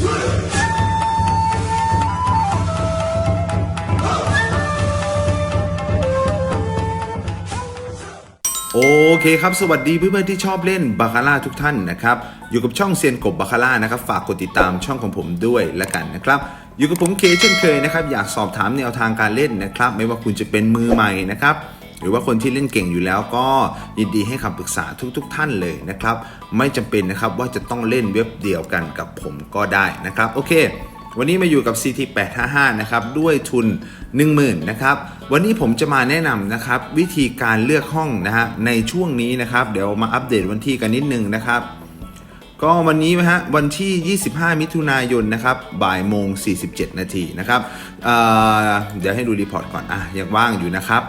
โอเคครับ สวัสดีเพื่อนๆที่ชอบเล่นบาคาร่าทุกท่านนะครับ อยู่กับช่องเซียนกบบาคาร่านะครับ ฝากกดติดตามช่องของผมด้วยละกันนะครับ อยู่กับผมเคเช่นเคยนะครับ อยากสอบถามแนวทางการเล่นนะครับ ไม่ว่าคุณจะเป็นมือใหม่นะครับ หรือว่าคนที่เล่นเก่งอยู่แล้วก็ยินดีให้คำปรึกษาทุกๆทท่านเลยนะครับ ไม่จำเป็นนะครับว่าจะต้องเล่นเว็บเดียวกันกับผมก็ได้นะครับโอเค วันนี้มาอยู่กับ CT855 นะครับด้วยทุน 10,000นะครับวันนี้ผมจะมาแนะนำนะครับวิธีการเลือกห้องนะฮะในช่วงนี้นะครับ เดี๋ยวมาอัปเดตวันที่กันนิดนึงนะครับก็วันนี้นะฮะวันที่ 25 มิถุนายนนะครับบ่ายโมง 47 นาทีนะครับเเดี๋ยวให้ดูรีพอร์ตก่อนอะยังว่างอยู่นะครับ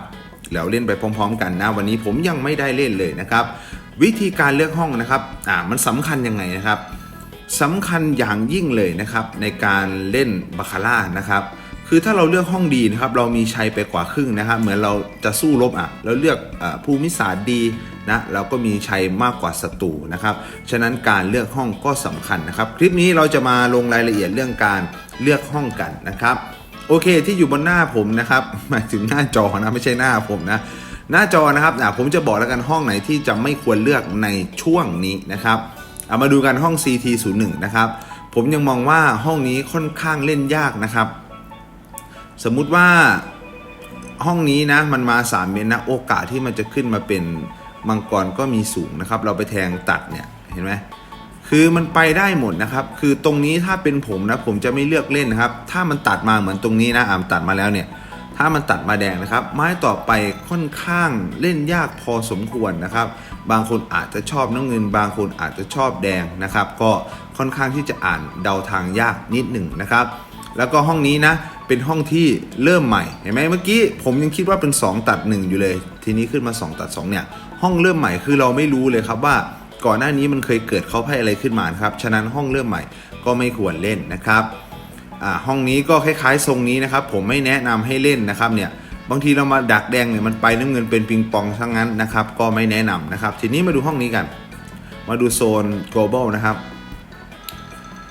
แล้วเล่นไปพร้อม ๆ กันนะวันนี้ผมยังไม่ได้เล่นเลยนะครับ วิธีการเลือกห้องนะครับอ่ามันสำคัญยังไงนะครับสำคัญอย่างยิ่งเลยนะครับในการเล่นบาคาร่านะครับคือถ้าเราเลือกห้องดีนะครับเรามีชัยไปกว่าครึ่งนะครับเหมือนเราจะสู้รบอะเราเลือกอภูมิศาสตร์ดีนะเราก็มีชัยมากกว่าศัตรูนะครับฉะนั้นการเลือกห้องก็สำคัญนะครับ คลิปนี้เราจะมาลงรายละเอียดเรื่องการเลือกห้องกันนะครับ โอเคที่อยู่บนหน้าผมนะครับหมายถึงหน้าจอนะไม่ใช่หน้าผมนะ หน้าจอนะครับอะผมจะบอกแล้วกันห้องไหนที่จะไม่ควรเลือกในช่วงนี้นะครับเอามาดูกันห้อง CT01 นะครับผมยังมองว่าห้องนี้ค่อนข้างเล่นยากนะครับ สมมุติว่าห้องนี้นะมันมา 3 เมตรนะโอกาสที่มันจะขึ้นมาเป็นมังกรก็มีสูงนะครับ เราไปแทงตัดเนี่ยเห็นไหม คือมันไปได้หมดนะครับ คือตรงนี้ถ้าเป็นผมนะผมจะไม่เลือกเล่นนะครับ ถ้ามันตัดมาเหมือนตรงนี้นะอ่ามตัดมาแล้วเนี่ย ถ้ามันตัดมาแดงนะครับ ไม้ต่อไปค่อนข้างเล่นยากพอสมควรนะครับ บางคนอาจจะชอบน้ำเงิน บางคนอาจจะชอบแดงนะครับ ก็ค่อนข้างที่จะอ่านเดาทางยากนิดหนึ่งนะครับ แล้วก็ห้องนี้นะเป็นห้องที่เริ่มใหม่เห็นไหมเมื่อกี้ผมยังคิดว่าเป็น 2 ตัด 1 อยู่เลย ทีนี้ขึ้นมา 2 ตัด 2 เนี่ย ห้องเริ่มใหม่คือเราไม่รู้เลยครับว่า ก่อนหน้านี้มันเคยเกิดเขาให้อะไรขึ้นมานครับ ฉะนั้นห้องเริ่มใหม่ก็ไม่ควรเล่นนะครับห้องนี้ก็คล้ายๆทรงนี้นะครับ ผมไม่แนะนำให้เล่นนะครับเนี่ยบางทีเรามาดักแดงเนี่ยมันไปน้ำเงินเป็นปิงปองทั้งนั้นนะครับ ก็ไม่แนะนำนะครับ ทีนี้มาดูห้องนี้กัน มาดูโซน global นะครับ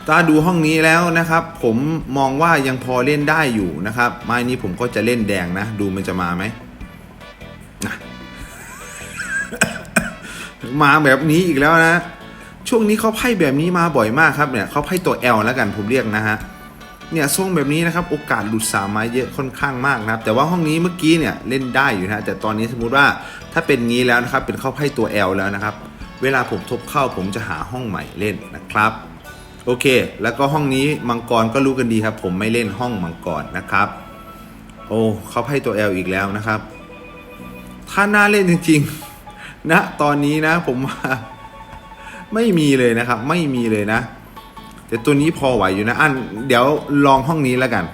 ถ้าดูห้องนี้แล้วนะครับ ผมมองว่ายังพอเล่นได้อยู่นะครับไม้นี้ผมก็จะเล่นแดงนะ ดูมันจะมาไหมนะ มาแบบนี้อีกแล้วนะ ช่วงนี้เขาไพ่แบบนี้มาบ่อยมากครับเนี่ยเขาไพ่ตัว L แล้วกันผมเรียกนะฮะเนี่ยทรงแบบนี้นะครับโอกาสหลุดสามไม้เยอะค่อนข้างมากนะครับ แต่ว่าห้องนี้เมื่อกี้เนี่ยเล่นได้อยู่นะแต่ตอนนี้สมมุติว่าถ้าเป็นงี้แล้วนะครับเป็นเข้าไพ่ตัว L แล้วนะครับ เวลาผมทบเข้าผมจะหาห้องใหม่เล่นนะครับโอเค แล้วก็ห้องนี้มังกรก็รู้กันดีครับ ผมไม่เล่นห้องมังกรนะครับ โอ้เขาไพ่ตัว L อีกแล้วนะครับ ถ้าน่าเล่นจริง ๆ นะตอนนี้นะผมว่าไม่มีเลยนะครับ ไม่มีเลยนะ แต่ตัวนี้พอไหวอยู่นะ อันเดี๋ยวลองห้องนี้แล้วกัน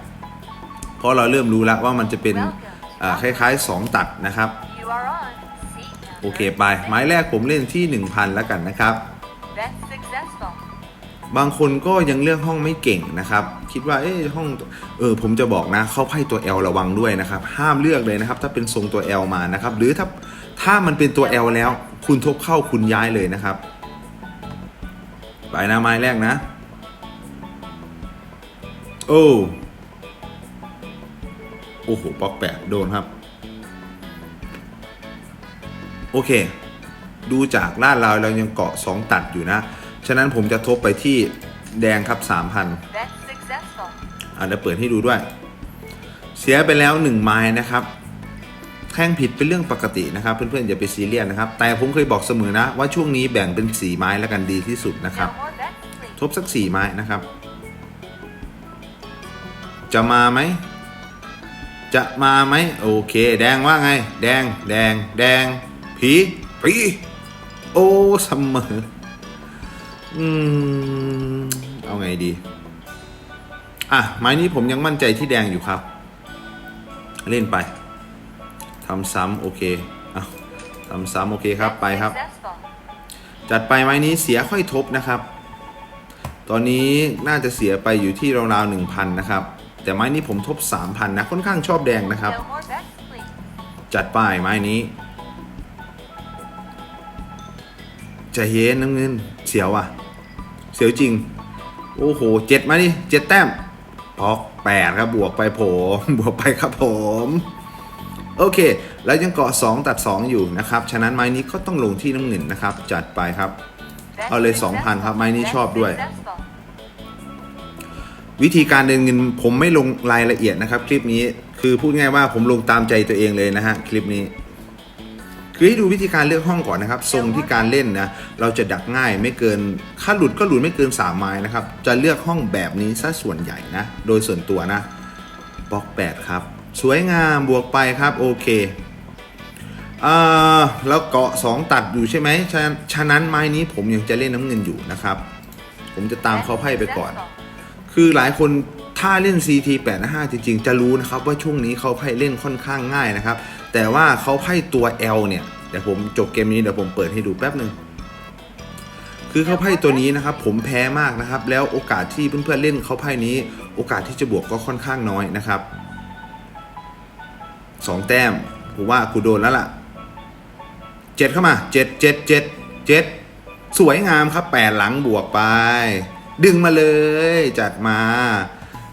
เพราะเราเริ่มรู้แล้วว่ามันจะเป็นอ่าคล้ายๆ 2 ตัดนะครับ You are on. Seat โอเคไป ไม้แรกผมเล่นที่ 1000 แล้วกันนะครับ That's successful. บางคนก็ยังเลือกห้องไม่เก่งนะครับ คิดว่าเอ้ห้องเออผมจะบอกนะเข้าไพ่ตัว L ระวังด้วยนะครับ ห้ามเลือกเลยนะครับ ถ้าเป็นทรงตัว L มานะครับ หรือถ้าถ้ามันเป็นตัว L แล้ว คุณทบเข้าคุณย้ายเลยนะครับไปนะไม้แรกนะ โอ้โอ้โหปอกแปะโดนครับ โอเค ดูจากลาดราวเรายังเกาะ2ตัดอยู่นะ ฉะนั้นผมจะทบไปที่แดงครับ 3,000 That's successful. อะเดี๋ยวเปิดให้ดูด้วย เสียไปแล้ว 1 ไม้นะครับแท่งผิดเป็นเรื่องปกตินะครับ เพื่อนๆอย่าไปซีเรียสนะครับ แต่ผมเคยบอกเสมอนะ ว่าช่วงนี้แบ่งเป็นสีไม้แล้วกันดีที่สุดนะครับ No more bets, please. ทบสักสี่ไม้นะครับ จะมาไหม จะมาไหมโอเค แดงว่าไง แดง แดง แดง ผี ผี โอ้เสมอ อืม เอาไงดี อะ ไม้นี้ผมยังมั่นใจที่แดงอยู่ครับ เล่นไปทำซ้ำโอเคเอาทำซ้ำโอเคครับไปครับ จัดไปไม้นี้เสียค่อยทบนะครับ ตอนนี้น่าจะเสียไปอยู่ที่ราวๆหนึ่งพันนะครับ แต่ไม้นี้ผมทบ3,000นะ ค่อนข้างชอบแดงนะครับ จัดไปไม้นี้จะเย็นน้ำเงินเสียวอะ เสียวจริง โอ้โหเจ็ดมาดิเจ็ดแต้มออกแปดครับบวกไปผมบวกไปครับผมโอเค แล้วยังเกาะ 2 ตัด 2 อยู่นะครับ ฉะนั้นไม้นี้ก็ต้องลงที่น้ำเงินนะครับ จัดไปครับ เอาเลย 2,000 ครับไม้นี้ชอบด้วย วิธีการเดินเงินผมไม่ลงรายละเอียดนะครับ คลิปนี้คือพูดง่ายว่าผมลงตามใจตัวเองเลยนะฮะคลิปนี้ คือให้ดูวิธีการเลือกห้องก่อนนะครับ ทรงที่การเล่นนะ เราจะดักง่ายไม่เกินค่าหลุดก็หลุดไม่เกิน3ไม้นะครับ จะเลือกห้องแบบนี้ซะส่วนใหญ่นะ โดยส่วนตัวนะบล็อก8ครับ สวยงามบวกไปครับโอเคอ่าแล้วเกาะ 2 ตัดอยู่ใช่ไหมฉะนั้นฉะนั้นไม้นี้ผมยังจะเล่นน้ำเงินอยู่นะครับ ผมจะตามเขาไพ่ไปก่อน คือหลายคนถ้าเล่น CT 8 5 จริงๆ จะรู้นะครับว่าช่วงนี้เขาไพ่เล่นค่อนข้างง่ายนะครับ แต่ว่าเขาไพ่ตัว L เนี่ยเดี๋ยวผมจบเกมนี้เดี๋ยวผมเปิดให้ดูแป๊บหนึ่งคือเขาไพ่ตัวนี้นะครับ ผมแพ้มากนะครับ แล้วโอกาสที่เพื่อนๆเล่นเขาไพ่นี้ โอกาสที่จะบวกก็ค่อนข้างน้อยนะครับสองแต้มผมว่ากูโดนแล้วล่ะเจ็ดเข้ามาเจ็ดเจ็ดเจ็ดเจ็ดสวยงามครับแปดหลังบวกไป ดึงมาเลยจัดมา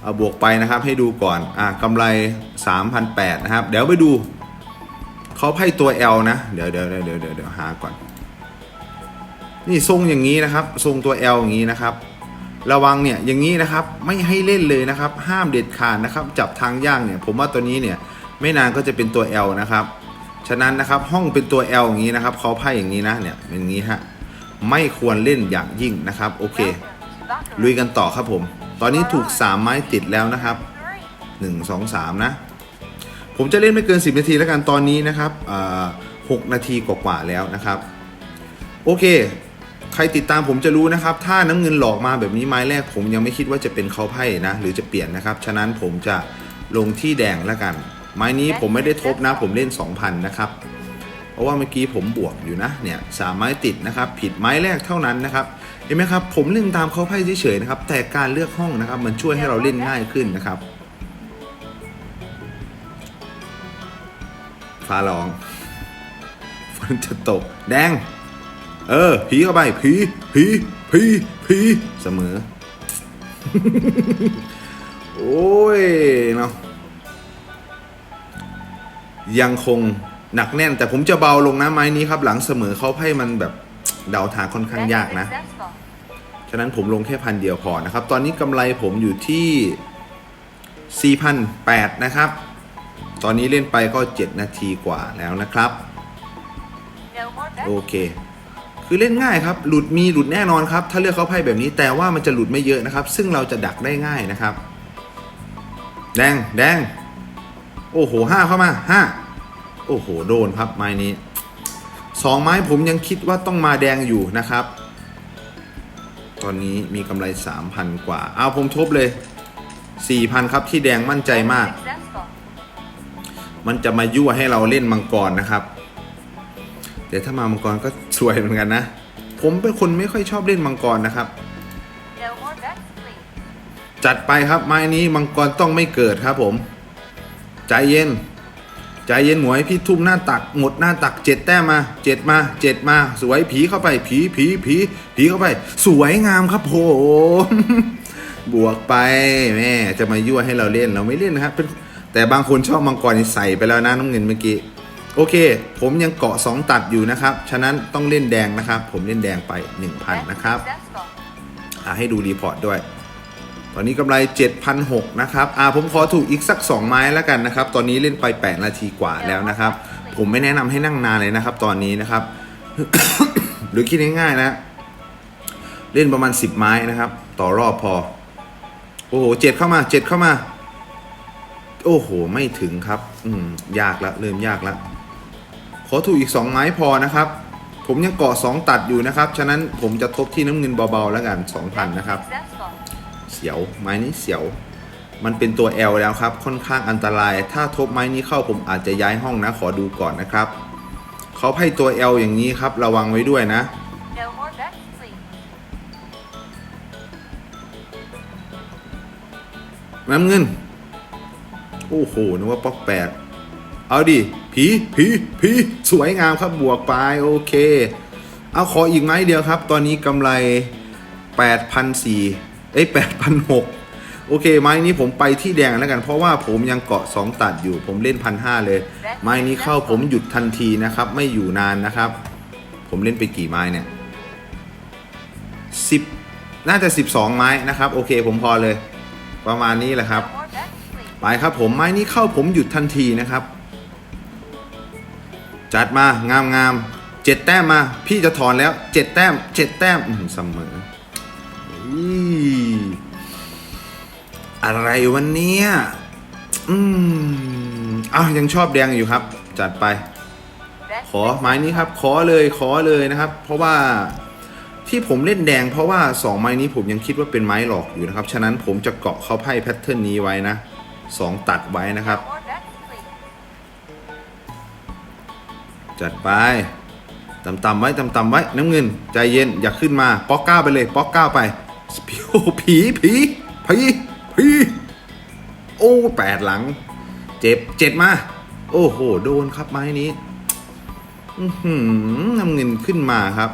เอาบวกไปนะครับให้ดูก่อนอะกำไร 3,800นะครับ เดี๋ยวไปดู เขาไพ่ตัว L นะเดี๋ยวเดี๋ยวเดี๋ยวเดี๋ยวเดี๋ยวเดี๋ยวหาก่อน นี่ทรงอย่างนี้นะครับ ทรงตัว L อย่างนี้นะครับ ระวังเนี่ยอย่างนี้นะครับ ไม่ให้เล่นเลยนะครับ ห้ามเด็ดขาดนะครับ จับทางย่างเนี่ย ผมว่าตัวนี้เนี่ย ไม่นานก็จะเป็นตัว L นะครับ ฉะนั้นนะครับห้องเป็นตัว L อย่างนี้นะครับเขาไพ่อย่างนี้นะเนี่ยเป็นอย่างนี้ฮะไม่ควรเล่นอย่างยิ่งนะครับ โอเค ลุยกันต่อครับผม ตอนนี้ถูก 3 ไม้ติดแล้วนะครับ 1 2 3 นะ ผมจะเล่นไม่เกิน 10 นาทีแล้วกันตอนนี้นะครับอ่า6นาทีกว่าๆแล้วนะครับ โอเค ใครติดตามผมจะรู้นะครับ ถ้าน้ำเงินหลอกมาแบบนี้ไม้แรก ผมยังไม่คิดว่าจะเป็นเขาไพ่นะ หรือจะเปลี่ยนนะครับ ฉะนั้นผมจะลงที่แดงแล้วกัน ไม้นี้ผมไม่ได้ทบนะ ผมเล่น 2,000 นะครับ เพราะว่าเมื่อกี้ผมบวกอยู่นะเนี่ยสามไม้ติดนะครับ ผิดไม้แรกเท่านั้นนะครับเห็นไหมครับ ผมเล่นตามเขาไพ่เฉยๆนะครับ แต่การเลือกห้องนะครับ มันช่วยให้เราเล่นง่ายขึ้นนะครับ ฟ้าร้องฝนจะตก แดง เออ ผีเข้าไปผีผีผีผีเสมอ โอ้ยเนาะยังคงหนักแน่น แต่ผมจะเบาลงนะไม้นี้ครับ หลังเสมอเขาให้มันแบบเดาทางค่อนข้างยากนะ ฉะนั้นผมลงแค่พันเดียวพอนะครับ ตอนนี้กำไรผมอยู่ที่4,008นะครับ ตอนนี้เล่นไปก็ 7 นาทีกว่าแล้วนะครับ No more โอ bets. เค คือเล่นง่ายครับ หลุดมีหลุดแน่นอนครับ ถ้าเลือกเขาไพ่แบบนี้ แต่ว่ามันจะหลุดไม่เยอะนะครับ ซึ่งเราจะดักได้ง่ายนะครับ แดง แดง โอ้โหห้าเข้ามาห้าโอ้โห โดนครับไม้นี้สองไม้ผมยังคิดว่าต้องมาแดงอยู่นะครับ ตอนนี้มีกำไร 3,000 กว่า เอาผมทบเลย 4,000 ครับที่แดงมั่นใจมาก Successful. มันจะมายั่วให้เราเล่นมังกรนะครับแต่ถ้ามามังกรก็สวยเหมือนกันนะ ผมเป็นคนไม่ค่อยชอบเล่นมังกรนะครับ No more จัดไปครับไม้นี้มังกรต้องไม่เกิดครับผม ใจเย็น ใจเย็นหมวยพี่ทุ่มหน้าตักหมดหน้าตักเจ็ดแต้มมาเจ็ดมาเจ็ดมา สวยผีเข้าไป ผีผีผีผีเข้าไป สวยงามครับผมบวกไปแม่จะมายั่วให้เราเล่นเราไม่เล่นนะครับเป็น แต่บางคนชอบมังกรนี่ใส่ไปแล้วนะน้องเงินเมื่อกี้ โอเค ผมยังเกาะสองตัดอยู่นะครับ ฉะนั้นต้องเล่นแดงนะครับ ผมเล่นแดงไป 1,000 นะครับอ่าให้ดูรีพอร์ตด้วย ตอนนี้กำไร7,600นะครับอ่าผมขอถูกอีกสัก 2 ไม้แล้วกันนะครับ ตอนนี้เล่นไป 8 นาทีกว่าแล้วนะครับ ผมไม่แนะนำให้นั่งนานเลยนะครับ ตอนนี้นะครับ หรือคิดง่ายๆนะ เล่นประมาณ 10 ไม้นะครับ ต่อรอบพอ โอ้โหเจ็ดเข้ามาเจ็ดเข้ามา โอ้โห ไม่ถึงครับ อืม ยากละเริ่มยากละขอถูกอีก 2 ไม้พอนะครับ ผมยังเกาะ2ตัดอยู่นะครับ ฉะนั้นผมจะทบที่น้ำเงินเบาๆแล้วกัน2,000นะครับ เสียว ไม้นี้เสียว มันเป็นตัว L แล้วครับ ค่อนข้างอันตราย ถ้าทบไม้นี้เข้าผมอาจจะย้ายห้องนะ ขอดูก่อนนะครับ เขาให้ตัว L อย่างนี้ครับ ระวังไว้ด้วยนะน้ำเงิน โอ้โหนึกว่าป๊อกแปดเอาดิผีผีผีสวยงามครับบวกไปโอเค เอาขออีกไม้เดียวครับ ตอนนี้กำไร8,400เอ้ยแปดพันหกโอเค ไม้นี้ผมไปที่แดงแล้วกัน เพราะว่าผมยังเกาะ 2 ตัดอยู่ ผมเล่นพันห้าเลย ไม้นี้เข้าผมหยุดทันทีนะครับ ไม่อยู่นานนะครับ ผมเล่นไปกี่ไม้เนี่ยสิบน่าจะ 12 ไม้นะครับ โอเคผมพอเลย ประมาณนี้แหละครับ ไปครับผมไม้นี้เข้าผมหยุดทันทีนะครับ จัดมางามงามเจ็ดแต้มมา พี่จะถอนแล้วเจ็ดแต้มเจ็ดแต้มอื้อหือเสมออะไรวันนี้อืมอ้าวยังชอบแดงอยู่ครับ จัดไป ขอไม้นี้ครับ ขอเลยขอเลยนะครับ เพราะว่าที่ผมเล่นแดงเพราะว่า 2 ไม้นี้ผมยังคิดว่าเป็นไม้หลอกอยู่นะครับ ฉะนั้นผมจะเกาะเขาไพ่แพทเทิร์นนี้ไว้นะ สองตัดไว้นะครับ จัดไปต่ำๆไว้ต่ำๆไว้น้ำเงิน ใจเย็นอย่าขึ้นมา ป๊อกก้าไปเลยป๊อกก้าไปผีผีผีผีผีโอ้แปดหลัง เจ็บเจ็ดมา โอ้โห โดนครับไม้นี้น้ำเงินขึ้นมาครับ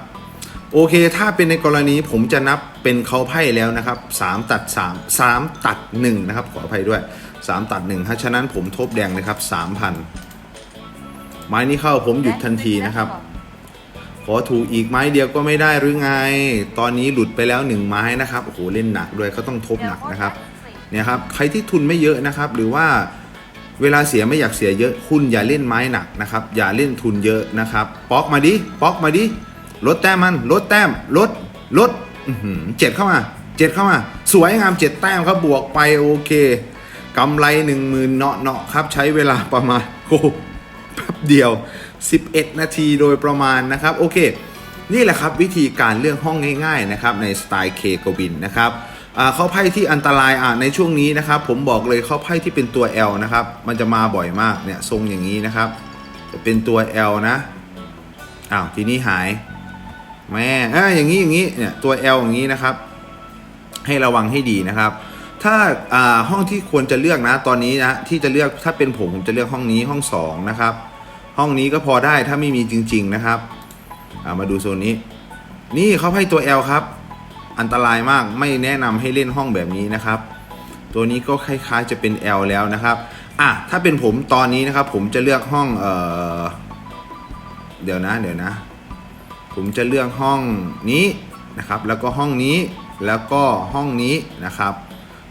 โอเค ถ้าเป็นในกรณีผมจะนับเป็นเขาไพ่แล้วนะครับ3ตัด3 3ตัด1นะครับ ขออภัยด้วย 3ตัด1ถ้าฉะนั้นผมทบแดงเลยครับ3,000ไม้นี้เข้าผมหยุดทันทีนะครับ ขอถูกอีกไม้เดียวก็ไม่ได้หรือไง ตอนนี้หลุดไปแล้วหนึ่งไม้นะครับโอ้โหเล่นหนักด้วยก็ต้องทบหนักนะครับเนี่ยครับใครที่ทุนไม่เยอะนะครับ หรือว่าเวลาเสียไม่อยากเสียเยอะคุณอย่าเล่นไม้หนักนะครับ อย่าเล่นทุนเยอะนะครับป๊อกมาดิป๊อกมาดิลดแต้มมันลดแต้มลดลดเจ็ดเข้ามาเจ็ดเข้ามา สวยงามเจ็ดแต้มครับบวกไปโอเค กำไรหนึ่งหมื่นเนาะเนาะครับ ใช้เวลาประมาณโอ้แป๊บเดียว 11 นาทีโดยประมาณนะครับ โอเค นี่แหละครับวิธีการเลือกห้องง่ายๆนะครับในสไตล์เคกวินนะครับอ่าเข้าไพ่ที่อันตรายอ่าในช่วงนี้นะครับ ผมบอกเลยเข้าไพ่ที่เป็นตัว L นะครับ มันจะมาบ่อยมากเนี่ยทรงอย่างนี้นะครับ จะเป็นตัว L นะอ้าวทีนี้หายแม่อ่าอย่างนี้อย่างนี้เนี่ยตัว L อย่างนี้นะครับ ให้ระวังให้ดีนะครับ ถ้าาห้องที่ควรจะเลือกนะตอนนี้นะที่จะเลือกถ้าเป็นผมผมจะเลือกห้องนี้ห้องสองนะครับห้องนี้ก็พอได้ถ้าไม่มีจริง ๆนะครับามาดูโซนนี้ นี่เขาให้ตัว L ครับ อันตรายมากไม่แนะนำให้เล่นห้องแบบนี้นะครับ ตัวนี้ก็คล้ายๆจะเป็น L แล้วนะครับอะถ้าเป็นผมตอนนี้นะครับ ผมจะเลือกห้องเออเดี๋ยวนะเดี๋ยวนะ ผมจะเลือกห้องนี้นะครับ แล้วก็ห้องนี้แล้วก็ห้องนี้นะครับ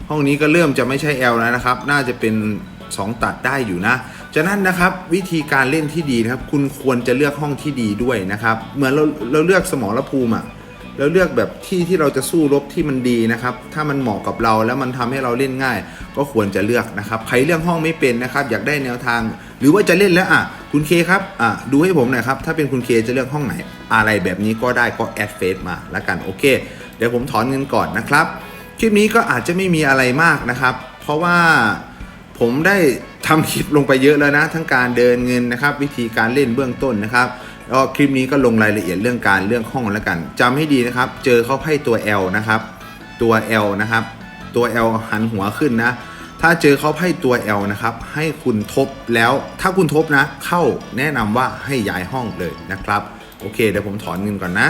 ห้องนี้ก็เริ่มจะไม่ใช่ L แล้วนะครับ น่าจะเป็น 2 ตัดได้อยู่นะฉะนั้นนะครับวิธีการเล่นที่ดีนะครับ คุณควรจะเลือกห้องที่ดีด้วยนะครับเหมือนเราเราเลือกสมรภูมิอะเราเลือกแบบที่ที่เราจะสู้รบที่มันดีนะครับ ถ้ามันเหมาะกับเราแล้วมันทำให้เราเล่นง่าย ก็ควรจะเลือกนะครับใครเลือกห้องไม่เป็นนะครับ อยากได้แนวทาง หรือว่าจะเล่นแล้วอะคุณเคครับอะดูให้ผมหน่อยครับถ้าเป็นคุณเคจะเลือกห้องไหน อะไรแบบนี้ก็ได้ก็แอดเฟซมาแล้วกันโอเค เดี๋ยวผมถอนเงินก่อนนะครับ คลิปนี้ก็อาจจะไม่มีอะไรมากนะครับ เพราะว่าผมได้ทำคลิปลงไปเยอะแล้วนะ ทั้งการเดินเงินนะครับ วิธีการเล่นเบื้องต้นนะครับแล้วคลิปนี้ก็ลงรายละเอียดเรื่องการเรื่องห้องแล้วกันจำให้ดีนะครับ เจอเขาไพ่ตัว L นะครับ ตัว L นะครับ ตัว L หันหัวขึ้นนะ ถ้าเจอเขาไพ่ตัว L นะครับ ให้คุณทบแล้วถ้าคุณทบนะ เข้าแนะนำว่าให้ย้ายห้องเลยนะครับ โอเคเดี๋ยวผมถอนเงินก่อนนะ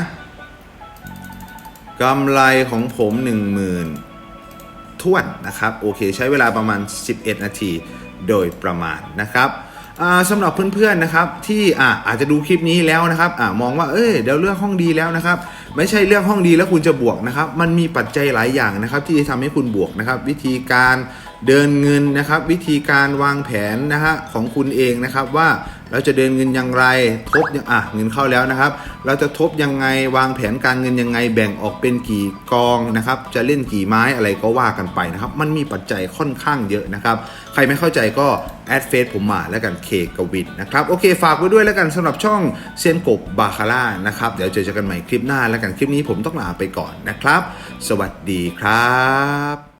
กำไรของผม10,000ท่วนนะครับโอเคใช้เวลาประมาณ 11 นาทีโดยประมาณนะครับสำหรับเพื่อนๆนะครับที่อาอาจจะดูคลิปนี้แล้วนะครับอมองว่าเอ้ยเดี๋ยวเลือกห้องดีแล้วนะครับ ไม่ใช่เลือกห้องดีแล้วคุณจะบวกนะครับ มันมีปัจจัยหลายอย่างนะครับ ที่จะทำให้คุณบวกนะครับ วิธีการ เดินเงินนะครับ วิธีการวางแผนนะฮะของคุณเองนะครับว่าเราจะเดินเงินอย่างไร ทบยังอะเงินเข้าแล้วนะครับ เราจะทบยังไงวางแผนการเงินยังไงแบ่งออกเป็นกี่กองนะครับ จะเล่นกี่ไม้อะไรก็ว่ากันไปนะครับ มันมีปัจจัยค่อนข้างเยอะนะครับ ใครไม่เข้าใจก็แอดเฟซผมมาแล้วกันเคกวินนะครับโอเคฝากไว้ด้วยแล้วกันสำหรับช่องเซียนกบบาคาร่านะครับ เดี๋ยวเจอกันใหม่คลิปหน้าแล้วกันคลิปนี้ผมต้องลาไปก่อนนะครับ สวัสดีครับ